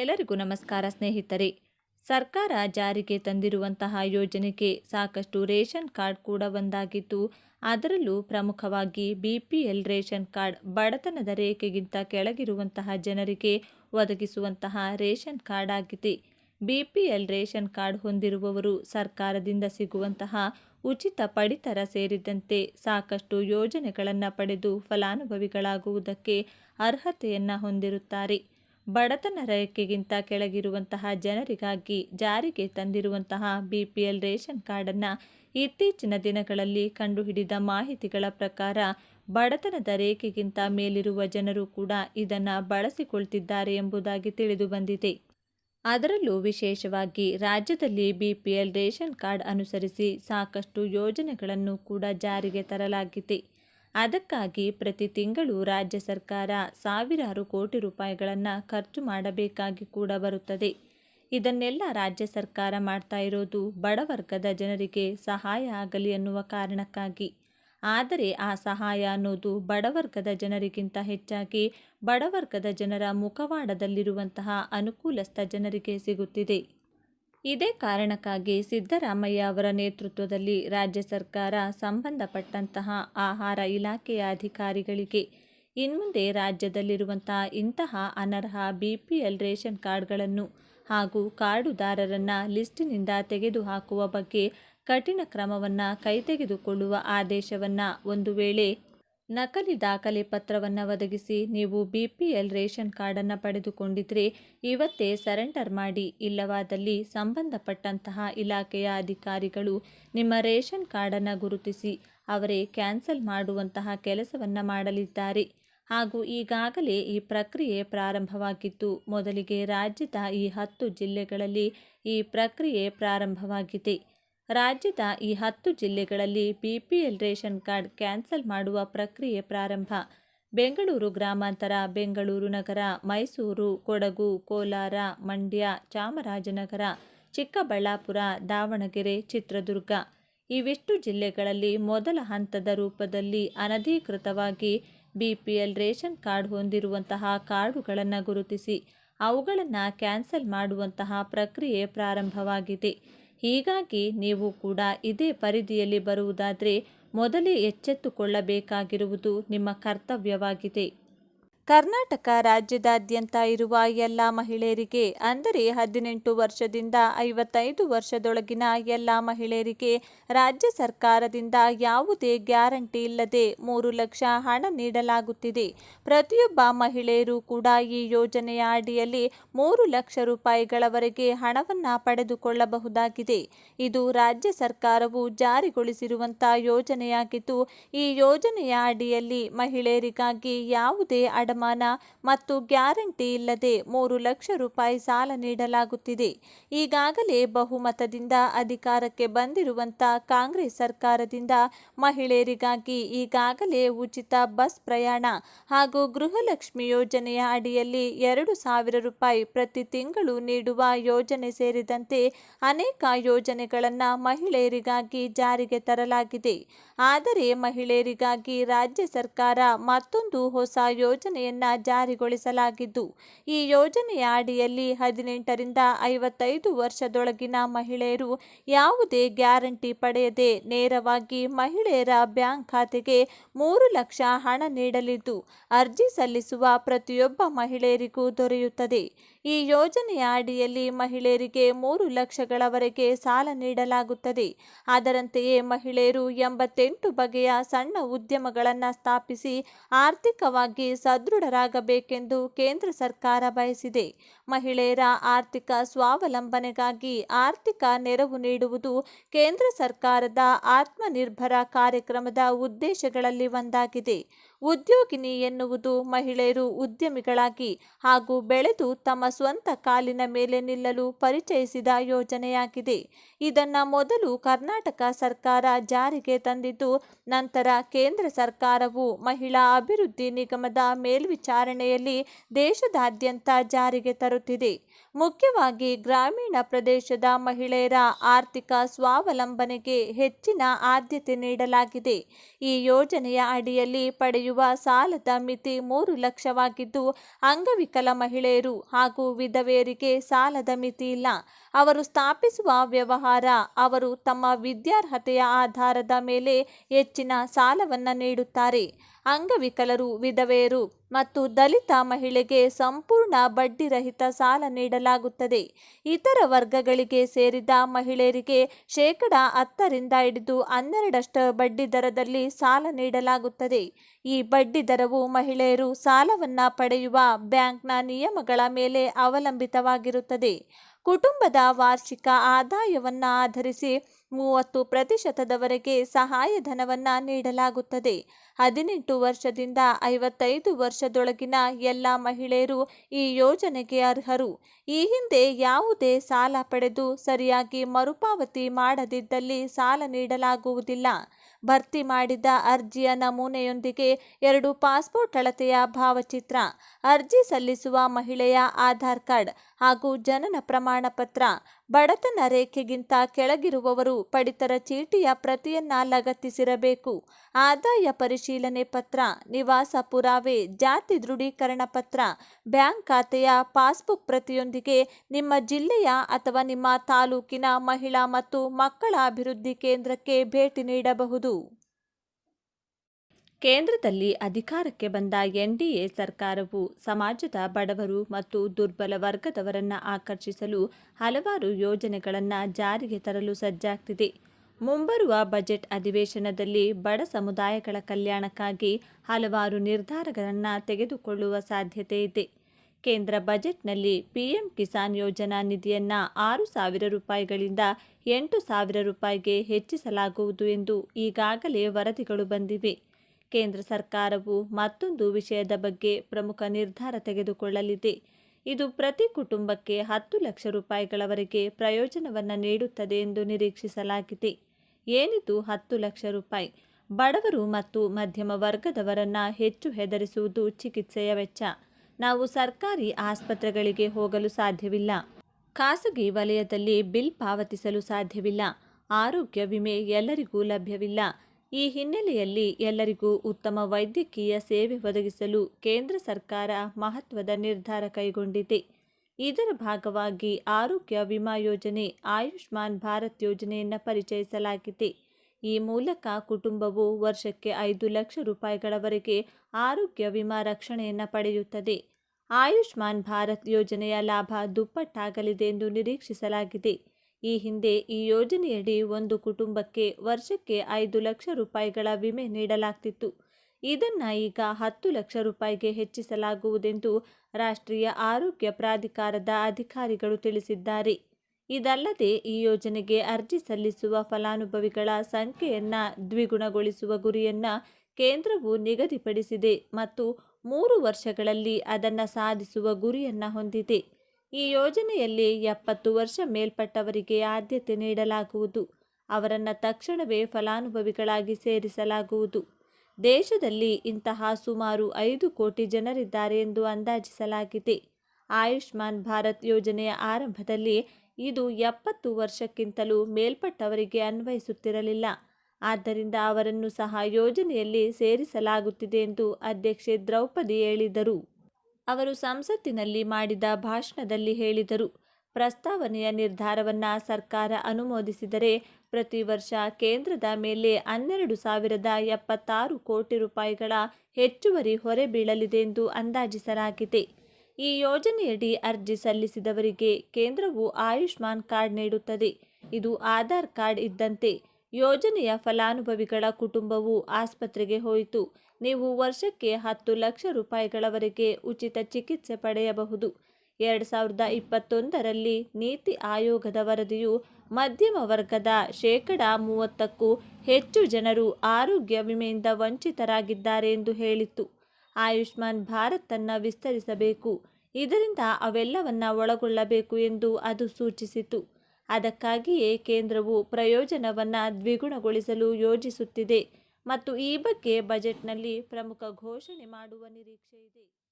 ಎಲ್ಲರಿಗೂ ನಮಸ್ಕಾರ ಸ್ನೇಹಿತರೆ. ಸರ್ಕಾರ ಜಾರಿಗೆ ತಂದಿರುವಂತಹ ಯೋಜನೆಗೆ ಸಾಕಷ್ಟು ರೇಷನ್ ಕಾರ್ಡ್ ಕೂಡ ಒಂದಾಗಿದ್ದು ಅದರಲ್ಲೂ ಪ್ರಮುಖವಾಗಿ B P L ration card ಬಡತನದ ರೇಖೆಗಿಂತ ಕೆಳಗಿರುವಂತಹ ಜನರಿಗೆ ಒದಗಿಸುವಂತಹ ರೇಷನ್ ಕಾರ್ಡ್ ಆಗಿದೆ. B P L ration card ಹೊಂದಿರುವವರು ಸರ್ಕಾರದಿಂದ ಸಿಗುವಂತಹ ಉಚಿತ ಪಡಿತರ ಸೇರಿದಂತೆ ಸಾಕಷ್ಟು ಯೋಜನೆಗಳನ್ನು ಪಡೆದು ಫಲಾನುಭವಿಗಳಾಗುವುದಕ್ಕೆ ಅರ್ಹತೆಯನ್ನು ಹೊಂದಿರುತ್ತಾರೆ. ಬಡತನ ರೇಖೆಗಿಂತ ಕೆಳಗಿರುವಂತಹ ಜನರಿಗಾಗಿ ಜಾರಿಗೆ ತಂದಿರುವಂತಹ ಬಿ ಪಿ ಎಲ್ ರೇಷನ್ ಕಾರ್ಡನ್ನು ಇತ್ತೀಚಿನ ದಿನಗಳಲ್ಲಿ ಕಂಡುಹಿಡಿದ ಮಾಹಿತಿಗಳ ಪ್ರಕಾರ ಬಡತನದ ರೇಖೆಗಿಂತ ಮೇಲಿರುವ ಜನರು ಕೂಡ ಇದನ್ನು ಬಳಸಿಕೊಳ್ತಿದ್ದಾರೆ ಎಂಬುದಾಗಿ ತಿಳಿದುಬಂದಿದೆ ಅದರಲ್ಲೂ ವಿಶೇಷವಾಗಿ ರಾಜ್ಯದಲ್ಲಿ B P L ration card ಅನುಸರಿಸಿ ಸಾಕಷ್ಟು ಯೋಜನೆಗಳನ್ನು ಕೂಡ ಜಾರಿಗೆ ತರಲಾಗಿದೆ. ಅದಕ್ಕಾಗಿ ಪ್ರತಿ ತಿಂಗಳು ರಾಜ್ಯ ಸರ್ಕಾರ ಸಾವಿರಾರು ಕೋಟಿ ರೂಪಾಯಿಗಳನ್ನು ಖರ್ಚು ಮಾಡಬೇಕಾಗಿ ಕೂಡ ಬರುತ್ತದೆ. ಇದನ್ನೆಲ್ಲ ರಾಜ್ಯ ಸರ್ಕಾರ ಮಾಡ್ತಾ ಇರೋದು ಬಡವರ್ಗದ ಜನರಿಗೆ ಸಹಾಯ ಆಗಲಿ ಎನ್ನುವ ಕಾರಣಕ್ಕಾಗಿ. ಆದರೆ ಆ ಸಹಾಯ ಅನ್ನೋದು ಬಡವರ್ಗದ ಜನರಿಗಿಂತ ಹೆಚ್ಚಾಗಿ ಬಡವರ್ಗದ ಜನರ ಮುಖವಾಡದಲ್ಲಿರುವಂತಹ ಅನುಕೂಲಸ್ಥ ಜನರಿಗೆ ಸಿಗುತ್ತಿದೆ. ಇದೇ ಕಾರಣಕ್ಕಾಗಿ ಸಿದ್ದರಾಮಯ್ಯ ಅವರ ನೇತೃತ್ವದಲ್ಲಿ ರಾಜ್ಯ ಸರ್ಕಾರ ಸಂಬಂಧಪಟ್ಟಂತಹ ಆಹಾರ ಇಲಾಖೆಯ ಅಧಿಕಾರಿಗಳಿಗೆ ಇನ್ಮುಂದೆ ರಾಜ್ಯದಲ್ಲಿರುವಂತಹ ಇಂತಹ ಅನರ್ಹ ಬಿ ಪಿ ಎಲ್ ರೇಷನ್ ಕಾರ್ಡ್ಗಳನ್ನು ಹಾಗೂ ಕಾರ್ಡುದಾರರನ್ನು ಲಿಸ್ಟಿನಿಂದ ತೆಗೆದುಹಾಕುವ ಬಗ್ಗೆ ಕಠಿಣ ಕ್ರಮವನ್ನು ಕೈತೆಗೆದುಕೊಳ್ಳುವ ಆದೇಶವನ್ನು ಒಂದು ವೇಳೆ ನಕಲಿ ದಾಖಲೆ ಪತ್ರವನ್ನು ಒದಗಿಸಿ ನೀವು ಬಿ ಪಿ ಎಲ್ ರೇಷನ್ ಕಾರ್ಡನ್ನು ಪಡೆದುಕೊಂಡಿದ್ದರೆ ಇವತ್ತೇ ಸರೆಂಡರ್ ಮಾಡಿ. ಇಲ್ಲವಾದಲ್ಲಿ ಸಂಬಂಧಪಟ್ಟಂತಹ ಇಲಾಖೆಯ ಅಧಿಕಾರಿಗಳು ನಿಮ್ಮ ರೇಷನ್ ಕಾರ್ಡನ್ನು ಗುರುತಿಸಿ ಅವರೇ ಕ್ಯಾನ್ಸಲ್ ಮಾಡುವಂತಹ ಕೆಲಸವನ್ನು ಮಾಡಲಿದ್ದಾರೆ. ಹಾಗೂ ಈಗಾಗಲೇ ಈ ಪ್ರಕ್ರಿಯೆ ಪ್ರಾರಂಭವಾಗಿದ್ದು, ಮೊದಲಿಗೆ ರಾಜ್ಯದ ಈ ಹತ್ತು ಜಿಲ್ಲೆಗಳಲ್ಲಿ ಈ ಪ್ರಕ್ರಿಯೆ ಪ್ರಾರಂಭವಾಗಿದೆ. ರಾಜ್ಯದ ಈ ಹತ್ತು ಜಿಲ್ಲೆಗಳಲ್ಲಿ ಬಿಪಿಎಲ್ ರೇಷನ್ ಕಾರ್ಡ್ ಕ್ಯಾನ್ಸಲ್ ಮಾಡುವ ಪ್ರಕ್ರಿಯೆ ಪ್ರಾರಂಭ. ಬೆಂಗಳೂರು ಗ್ರಾಮಾಂತರ, ಬೆಂಗಳೂರು ನಗರ, ಮೈಸೂರು, ಕೊಡಗು, ಕೋಲಾರ, ಮಂಡ್ಯ, ಚಾಮರಾಜನಗರ, ಚಿಕ್ಕಬಳ್ಳಾಪುರ, ದಾವಣಗೆರೆ, ಚಿತ್ರದುರ್ಗ. ಇವಿಷ್ಟು ಜಿಲ್ಲೆಗಳಲ್ಲಿ ಮೊದಲ ಹಂತದ ರೂಪದಲ್ಲಿ ಅನಧಿಕೃತವಾಗಿ ಬಿಪಿಎಲ್ ರೇಷನ್ ಕಾರ್ಡ್ ಹೊಂದಿರುವಂತಹ ಕಾರ್ಡುಗಳನ್ನು ಗುರುತಿಸಿ, ಅವುಗಳನ್ನು ಕ್ಯಾನ್ಸಲ್ ಮಾಡುವಂತಹ ಪ್ರಕ್ರಿಯೆ ಪ್ರಾರಂಭವಾಗಿದೆ. ಹೀಗಾಗಿ ನೀವು ಕೂಡ ಇದೇ ಪರಿಧಿಯಲ್ಲಿ ಬರುವುದಾದರೆ ಮೊದಲೇ ಎಚ್ಚೆತ್ತುಕೊಳ್ಳಬೇಕಾಗಿರುವುದು ನಿಮ್ಮ ಕರ್ತವ್ಯವಾಗಿದೆ. ಕರ್ನಾಟಕ ರಾಜ್ಯದಾದ್ಯಂತ ಇರುವ ಎಲ್ಲ ಮಹಿಳೆಯರಿಗೆ, ಅಂದರೆ ಹದಿನೆಂಟು ವರ್ಷದಿಂದ ಐವತ್ತೈದು ವರ್ಷದೊಳಗಿನ ಎಲ್ಲ ಮಹಿಳೆಯರಿಗೆ ರಾಜ್ಯ ಸರ್ಕಾರದಿಂದ ಯಾವುದೇ ಗ್ಯಾರಂಟಿ ಇಲ್ಲದೆ ಮೂರು ಲಕ್ಷ ಹಣ ನೀಡಲಾಗುತ್ತಿದೆ. ಪ್ರತಿಯೊಬ್ಬ ಮಹಿಳೆಯರು ಕೂಡ ಈ ಯೋಜನೆಯ ಅಡಿಯಲ್ಲಿ ಮೂರು ಲಕ್ಷ ರೂಪಾಯಿಗಳವರೆಗೆ ಹಣವನ್ನು ಪಡೆದುಕೊಳ್ಳಬಹುದಾಗಿದೆ. ಇದು ರಾಜ್ಯ ಸರ್ಕಾರವು ಜಾರಿಗೊಳಿಸಿರುವಂತಹ ಯೋಜನೆಯಾಗಿದ್ದು, ಈ ಯೋಜನೆಯ ಅಡಿಯಲ್ಲಿ ಮಹಿಳೆಯರಿಗಾಗಿ ಯಾವುದೇ ಅಡ ಮತ್ತು ಗ್ಯಾರಂಟಿ ಇಲ್ಲದೆ ಮೂರು ಲಕ್ಷ ರೂಪಾಯಿ ಸಾಲ ನೀಡಲಾಗುತ್ತಿದೆ. ಈಗಾಗಲೇ ಬಹುಮತದಿಂದ ಅಧಿಕಾರಕ್ಕೆ ಬಂದಿರುವಂಥ ಕಾಂಗ್ರೆಸ್ ಸರ್ಕಾರದಿಂದ ಮಹಿಳೆಯರಿಗಾಗಿ ಈಗಾಗಲೇ ಉಚಿತ ಬಸ್ ಪ್ರಯಾಣ ಹಾಗೂ ಗೃಹಲಕ್ಷ್ಮಿ ಯೋಜನೆಯ ಅಡಿಯಲ್ಲಿ ಎರಡು ಸಾವಿರ ರೂಪಾಯಿ ಪ್ರತಿ ತಿಂಗಳು ನೀಡುವ ಯೋಜನೆ ಸೇರಿದಂತೆ ಅನೇಕ ಯೋಜನೆಗಳನ್ನು ಮಹಿಳೆಯರಿಗಾಗಿ ಜಾರಿಗೆ ತರಲಾಗಿದೆ. ಆದರೆ ಮಹಿಳೆಯರಿಗಾಗಿ ರಾಜ್ಯ ಸರ್ಕಾರ ಮತ್ತೊಂದು ಹೊಸ ಯೋಜನೆ ಜಾರಿಗೊಳಿಸಲಾಗಿದ್ದು, ಈ ಯೋಜನೆಯ ಅಡಿಯಲ್ಲಿ ಹದಿನೆಂಟರಿಂದ ಐವತ್ತೈದು ವರ್ಷದೊಳಗಿನ ಮಹಿಳೆಯರು ಯಾವುದೇ ಗ್ಯಾರಂಟಿ ಪಡೆಯದೆ ನೇರವಾಗಿ ಮಹಿಳೆಯರ ಬ್ಯಾಂಕ್ ಖಾತೆಗೆ ಮೂರು ಲಕ್ಷ ಹಣ ನೀಡಲಿದ್ದು, ಅರ್ಜಿ ಸಲ್ಲಿಸುವ ಪ್ರತಿಯೊಬ್ಬ ಮಹಿಳೆಯರಿಗೂ ದೊರೆಯುತ್ತದೆ. ಈ ಯೋಜನೆಯ ಅಡಿಯಲ್ಲಿ ಮಹಿಳೆಯರಿಗೆ ಮೂರು ಲಕ್ಷಗಳವರೆಗೆ ಸಾಲ ನೀಡಲಾಗುತ್ತದೆ. ಅದರಂತೆಯೇ ಮಹಿಳೆಯರು ಎಂಬತ್ತೆಂಟು ಬಗೆಯ ಸಣ್ಣ ಉದ್ಯಮಗಳನ್ನು ಸ್ಥಾಪಿಸಿ ಆರ್ಥಿಕವಾಗಿ ಸದೃಢರಾಗಬೇಕೆಂದು ಕೇಂದ್ರ ಸರ್ಕಾರ ಬಯಸಿದೆ. ಮಹಿಳೆಯರ ಆರ್ಥಿಕ ಸ್ವಾವಲಂಬನೆಗಾಗಿ ಆರ್ಥಿಕ ನೆರವು ನೀಡುವುದು ಕೇಂದ್ರ ಸರ್ಕಾರದ ಆತ್ಮನಿರ್ಭರ ಕಾರ್ಯಕ್ರಮದ ಉದ್ದೇಶಗಳಲ್ಲಿ ಒಂದಾಗಿದೆ. ಉದ್ಯೋಗಿನಿ ಎನ್ನುವುದು ಮಹಿಳೆಯರು ಉದ್ಯಮಿಗಳಾಗಿ ಹಾಗೂ ಬೆಳೆದು ತಮ್ಮ ಸ್ವಂತ ಕಾಲಿನ ಮೇಲೆ ನಿಲ್ಲಲು ಪರಿಚಯಿಸಿದ ಯೋಜನೆಯಾಗಿದೆ. ಇದನ್ನು ಮೊದಲು ಕರ್ನಾಟಕ ಸರ್ಕಾರ ಜಾರಿಗೆ ತಂದಿದ್ದು, ನಂತರ ಕೇಂದ್ರ ಸರ್ಕಾರವು ಮಹಿಳಾ ಅಭಿವೃದ್ಧಿ ನಿಗಮದ ಮೇಲ್ವಿಚಾರಣೆಯಲ್ಲಿ ದೇಶದಾದ್ಯಂತ ಜಾರಿಗೆ ತರುತ್ತಿದೆ. ಮುಖ್ಯವಾಗಿ ಗ್ರಾಮೀಣ ಪ್ರದೇಶದ ಮಹಿಳೆಯರ ಆರ್ಥಿಕ ಸ್ವಾವಲಂಬನೆಗೆ ಹೆಚ್ಚಿನ ಆದ್ಯತೆ ನೀಡಲಾಗಿದೆ. ಈ ಯೋಜನೆಯ ಅಡಿಯಲ್ಲಿ ಪಡೆಯುವ ಪಡೆಯುವ ಸಾಲದ ಮಿತಿ ಮೂರು ಲಕ್ಷವಾಗಿದ್ದು, ಅಂಗವಿಕಲ ಮಹಿಳೆಯರು ಹಾಗೂ ವಿಧವೆಯರಿಗೆ ಸಾಲದ ಮಿತಿ ಇಲ್ಲ. ಅವರು ಸ್ಥಾಪಿಸುವ ವ್ಯವಹಾರ, ಅವರು ತಮ್ಮ ವಿದ್ಯಾರ್ಹತೆಯ ಆಧಾರದ ಮೇಲೆ ಹೆಚ್ಚಿನ ಸಾಲವನ್ನು ನೀಡುತ್ತಾರೆ. ಅಂಗವಿಕಲರು, ವಿಧವೆಯರು ಮತ್ತು ದಲಿತ ಮಹಿಳೆಗೆ ಸಂಪೂರ್ಣ ಬಡ್ಡಿರಹಿತ ಸಾಲ ನೀಡಲಾಗುತ್ತದೆ. ಇತರ ವರ್ಗಗಳಿಗೆ ಸೇರಿದ ಮಹಿಳೆಯರಿಗೆ ಶೇಕಡ ಹತ್ತರಿಂದ ಹಿಡಿದು ಹನ್ನೆರಡಷ್ಟು ಬಡ್ಡಿ ದರದಲ್ಲಿ ಸಾಲ ನೀಡಲಾಗುತ್ತದೆ. ಈ ಬಡ್ಡಿ ದರವು ಮಹಿಳೆಯರು ಸಾಲವನ್ನು ಪಡೆಯುವ ಬ್ಯಾಂಕ್ನ ನಿಯಮಗಳ ಮೇಲೆ ಅವಲಂಬಿತವಾಗಿರುತ್ತದೆ. ಕುಟುಂಬದ ವಾರ್ಷಿಕ ಆದಾಯವನ್ನ ಆಧರಿಸಿ ಮೂವತ್ತು ಪ್ರತಿಶತದವರೆಗೆ ಸಹಾಯಧನವನ್ನ ನೀಡಲಾಗುತ್ತದೆ. ಹದಿನೆಂಟು ವರ್ಷದಿಂದ ಐವತ್ತೈದು ವರ್ಷದೊಳಗಿನ ಎಲ್ಲ ಮಹಿಳೆಯರು ಈ ಯೋಜನೆಗೆ ಅರ್ಹರು. ಈ ಹಿಂದೆ ಯಾವುದೇ ಸಾಲ ಪಡೆದು ಸರಿಯಾಗಿ ಮರುಪಾವತಿ ಮಾಡದಿದ್ದಲ್ಲಿ ಸಾಲ ನೀಡಲಾಗುವುದಿಲ್ಲ. ಭರ್ತಿ ಮಾಡಿದ ಅರ್ಜಿಯ ನಮೂನೆಯೊಂದಿಗೆ ಎರಡು ಪಾಸ್ಪೋರ್ಟ್ ಅಳತೆಯ ಭಾವಚಿತ್ರ, ಅರ್ಜಿ ಸಲ್ಲಿಸುವ ಮಹಿಳೆಯ ಆಧಾರ್ ಕಾರ್ಡ್ ಹಾಗೂ ಜನನ ಪ್ರಮಾಣ ಪತ್ರ, ಬಡತನ ರೇಖೆಗಿಂತ ಕೆಳಗಿರುವವರು ಪಡಿತರ ಚೀಟಿಯ ಪ್ರತಿಯನ್ನ ಲಗತ್ತಿಸಿರಬೇಕು. ಆದಾಯ ಪರಿಶೀಲನೆ ಪತ್ರ, ನಿವಾಸ ಪುರಾವೆ, ಜಾತಿ ದೃಢೀಕರಣ ಪತ್ರ, ಬ್ಯಾಂಕ್ ಖಾತೆಯ ಪಾಸ್ಬುಕ್ ಪ್ರತಿಯೊಂದಿಗೆ ನಿಮ್ಮ ಜಿಲ್ಲೆಯ ಅಥವಾ ನಿಮ್ಮ ತಾಲೂಕಿನ ಮಹಿಳಾ ಮತ್ತು ಮಕ್ಕಳ ಅಭಿವೃದ್ಧಿ ಕೇಂದ್ರಕ್ಕೆ ಭೇಟಿ ನೀಡಬಹುದು. ಕೇಂದ್ರದಲ್ಲಿ ಅಧಿಕಾರಕ್ಕೆ ಬಂದ ಎನ್ಡಿಎ ಸರ್ಕಾರವು ಸಮಾಜದ ಬಡವರು ಮತ್ತು ದುರ್ಬಲ ವರ್ಗದವರನ್ನು ಆಕರ್ಷಿಸಲು ಹಲವಾರು ಯೋಜನೆಗಳನ್ನು ಜಾರಿಗೆ ತರಲು ಸಜ್ಜಾಗ್ತಿದೆ. ಮುಂಬರುವ ಬಜೆಟ್ ಅಧಿವೇಶನದಲ್ಲಿ ಬಡ ಸಮುದಾಯಗಳ ಕಲ್ಯಾಣಕ್ಕಾಗಿ ಹಲವಾರು ನಿರ್ಧಾರಗಳನ್ನು ತೆಗೆದುಕೊಳ್ಳುವ ಸಾಧ್ಯತೆ ಇದೆ. ಕೇಂದ್ರ ಬಜೆಟ್ನಲ್ಲಿ ಪಿಎಂ ಕಿಸಾನ್ ಯೋಜನಾ ನಿಧಿಯನ್ನು ಆರು ಸಾವಿರ ರೂಪಾಯಿಗಳಿಂದ ಎಂಟು ಸಾವಿರ ರೂಪಾಯಿಗೆ ಹೆಚ್ಚಿಸಲಾಗುವುದು ಎಂದು ಈಗಾಗಲೇ ವರದಿಗಳು ಬಂದಿವೆ. ಕೇಂದ್ರ ಸರ್ಕಾರವು ಮತ್ತೊಂದು ವಿಷಯದ ಬಗ್ಗೆ ಪ್ರಮುಖ ನಿರ್ಧಾರ ತೆಗೆದುಕೊಳ್ಳಲಿದೆ. ಇದು ಪ್ರತಿ ಕುಟುಂಬಕ್ಕೆ ಹತ್ತು ಲಕ್ಷ ರೂಪಾಯಿಗಳವರೆಗೆ ಪ್ರಯೋಜನವನ್ನು ನೀಡುತ್ತದೆ ಎಂದು ನಿರೀಕ್ಷಿಸಲಾಗಿದೆ. ಏನಿದು ಹತ್ತು ಲಕ್ಷ ರೂಪಾಯಿ? ಬಡವರು ಮತ್ತು ಮಧ್ಯಮ ವರ್ಗದವರನ್ನು ಹೆಚ್ಚು ಹೆದರಿಸುವುದು ಚಿಕಿತ್ಸೆಯ ವೆಚ್ಚ. ನಾವು ಸರ್ಕಾರಿ ಆಸ್ಪತ್ರೆಗಳಿಗೆ ಹೋಗಲು ಸಾಧ್ಯವಿಲ್ಲ. ಖಾಸಗಿ ವಲಯದಲ್ಲಿ ಬಿಲ್ ಪಾವತಿಸಲು ಸಾಧ್ಯವಿಲ್ಲ. ಆರೋಗ್ಯ ವಿಮೆ ಎಲ್ಲರಿಗೂ ಲಭ್ಯವಿಲ್ಲ. ಈ ಹಿನ್ನೆಲೆಯಲ್ಲಿ ಎಲ್ಲರಿಗೂ ಉತ್ತಮ ವೈದ್ಯಕೀಯ ಸೇವೆ ಒದಗಿಸಲು ಕೇಂದ್ರ ಸರ್ಕಾರ ಮಹತ್ವದ ನಿರ್ಧಾರ ಕೈಗೊಂಡಿದೆ. ಇದರ ಭಾಗವಾಗಿ ಆರೋಗ್ಯ ವಿಮಾ ಯೋಜನೆ, ಆಯುಷ್ಮಾನ್ ಭಾರತ್ ಯೋಜನೆಯನ್ನು ಪರಿಚಯಿಸಲಾಗಿದೆ. ಈ ಮೂಲಕ ಕುಟುಂಬವು ವರ್ಷಕ್ಕೆ ಐದು ಲಕ್ಷ ರೂಪಾಯಿಗಳವರೆಗೆ ಆರೋಗ್ಯ ವಿಮಾ ರಕ್ಷಣೆಯನ್ನು ಪಡೆಯುತ್ತದೆ. ಆಯುಷ್ಮಾನ್ ಭಾರತ್ ಯೋಜನೆಯ ಲಾಭ ದುಪ್ಪಟ್ಟಾಗಲಿದೆ ಎಂದು ನಿರೀಕ್ಷಿಸಲಾಗಿದೆ. ಈ ಹಿಂದೆ ಈ ಯೋಜನೆಯಡಿ ಒಂದು ಕುಟುಂಬಕ್ಕೆ ವರ್ಷಕ್ಕೆ ಐದು ಲಕ್ಷ ರೂಪಾಯಿಗಳ ವಿಮೆ ನೀಡಲಾಗ್ತಿತ್ತು. ಇದನ್ನು ಈಗ ಹತ್ತು ಲಕ್ಷ ರೂಪಾಯಿಗೆ ಹೆಚ್ಚಿಸಲಾಗುವುದೆಂದು ರಾಷ್ಟ್ರೀಯ ಆರೋಗ್ಯ ಪ್ರಾಧಿಕಾರದ ಅಧಿಕಾರಿಗಳು ತಿಳಿಸಿದ್ದಾರೆ. ಇದಲ್ಲದೆ ಈ ಯೋಜನೆಗೆ ಅರ್ಜಿ ಸಲ್ಲಿಸುವ ಫಲಾನುಭವಿಗಳ ಸಂಖ್ಯೆಯನ್ನು ದ್ವಿಗುಣಗೊಳಿಸುವ ಗುರಿಯನ್ನು ಕೇಂದ್ರವು ನಿಗದಿಪಡಿಸಿದೆ ಮತ್ತು ಮೂರು ವರ್ಷಗಳಲ್ಲಿ ಅದನ್ನು ಸಾಧಿಸುವ ಗುರಿಯನ್ನು ಹೊಂದಿದೆ. ಈ ಯೋಜನೆಯಲ್ಲಿ ಎಪ್ಪತ್ತು ವರ್ಷ ಮೇಲ್ಪಟ್ಟವರಿಗೆ ಆದ್ಯತೆ ನೀಡಲಾಗುವುದು. ಅವರನ್ನು ತಕ್ಷಣವೇ ಫಲಾನುಭವಿಗಳಾಗಿ ಸೇರಿಸಲಾಗುವುದು. ದೇಶದಲ್ಲಿ ಇಂತಹ ಸುಮಾರು ಐದು ಕೋಟಿ ಜನರಿದ್ದಾರೆ ಎಂದು ಅಂದಾಜಿಸಲಾಗಿದೆ. ಆಯುಷ್ಮಾನ್ ಭಾರತ್ ಯೋಜನೆಯ ಆರಂಭದಲ್ಲಿ ಇದು ಎಪ್ಪತ್ತು ವರ್ಷಕ್ಕಿಂತಲೂ ಮೇಲ್ಪಟ್ಟವರಿಗೆ ಅನ್ವಯಿಸುತ್ತಿರಲಿಲ್ಲ. ಆದ್ದರಿಂದ ಅವರನ್ನು ಸಹ ಯೋಜನೆಯಲ್ಲಿ ಸೇರಿಸಲಾಗುತ್ತಿದೆ ಎಂದು ಅಧ್ಯಕ್ಷೆ ದ್ರೌಪದಿ ಹೇಳಿದರು. ಅವರು ಸಂಸತ್ತಿನಲ್ಲಿ ಮಾಡಿದ ಭಾಷಣದಲ್ಲಿ ಹೇಳಿದರು. ಪ್ರಸ್ತಾವನೆಯ ನಿರ್ಧಾರವನ್ನು ಸರ್ಕಾರ ಅನುಮೋದಿಸಿದರೆ ಪ್ರತಿ ವರ್ಷ ಕೇಂದ್ರದ ಮೇಲೆ ಹನ್ನೆರಡು ಸಾವಿರದ ಎಪ್ಪತ್ತಾರು ಕೋಟಿ ರೂಪಾಯಿಗಳ ಹೆಚ್ಚುವರಿ ಹೊರೆ ಬೀಳಲಿದೆ ಎಂದು ಅಂದಾಜಿಸಲಾಗಿದೆ. ಈ ಯೋಜನೆಯಡಿ ಅರ್ಜಿ ಸಲ್ಲಿಸಿದವರಿಗೆ ಕೇಂದ್ರವು ಆಯುಷ್ಮಾನ್ ಕಾರ್ಡ್ ನೀಡುತ್ತದೆ. ಇದು ಆಧಾರ್ ಕಾರ್ಡ್ ಇದ್ದಂತೆ ಯೋಜನೆಯ ಫಲಾನುಭವಿಗಳ ಕುಟುಂಬವು ಆಸ್ಪತ್ರೆಗೆ ಹೋಯಿತು. ನೀವು ವರ್ಷಕ್ಕೆ ಹತ್ತು ಲಕ್ಷ ರೂಪಾಯಿಗಳವರೆಗೆ ಉಚಿತ ಚಿಕಿತ್ಸೆ ಪಡೆಯಬಹುದು. ಎರಡು ಸಾವಿರದ ಇಪ್ಪತ್ತೊಂದರಲ್ಲಿ ನೀತಿ ಆಯೋಗದ ವರದಿಯು ಮಧ್ಯಮ ವರ್ಗದ ಶೇಕಡ ಮೂವತ್ತಕ್ಕೂ ಹೆಚ್ಚು ಜನರು ಆರೋಗ್ಯ ವಿಮೆಯಿಂದ ವಂಚಿತರಾಗಿದ್ದಾರೆ ಎಂದು ಹೇಳಿತ್ತು. ಆಯುಷ್ಮಾನ್ ಭಾರತನ್ನು ವಿಸ್ತರಿಸಬೇಕು. ಇದರಿಂದ ಅವೆಲ್ಲವನ್ನ ಒಳಗೊಳ್ಳಬೇಕು ಎಂದು ಅದು ಸೂಚಿಸಿತು. ಅದಕ್ಕಾಗಿಯೇ ಕೇಂದ್ರವು ಪ್ರಯೋಜನವನ್ನು ದ್ವಿಗುಣಗೊಳಿಸಲು ಯೋಜಿಸುತ್ತಿದೆ. ಮತ್ತು ಈ ಬಗ್ಗೆ ಬಜೆಟ್ನಲ್ಲಿ ಪ್ರಮುಖ ಘೋಷಣೆ ಮಾಡುವ ನಿರೀಕ್ಷೆ ಇದೆ.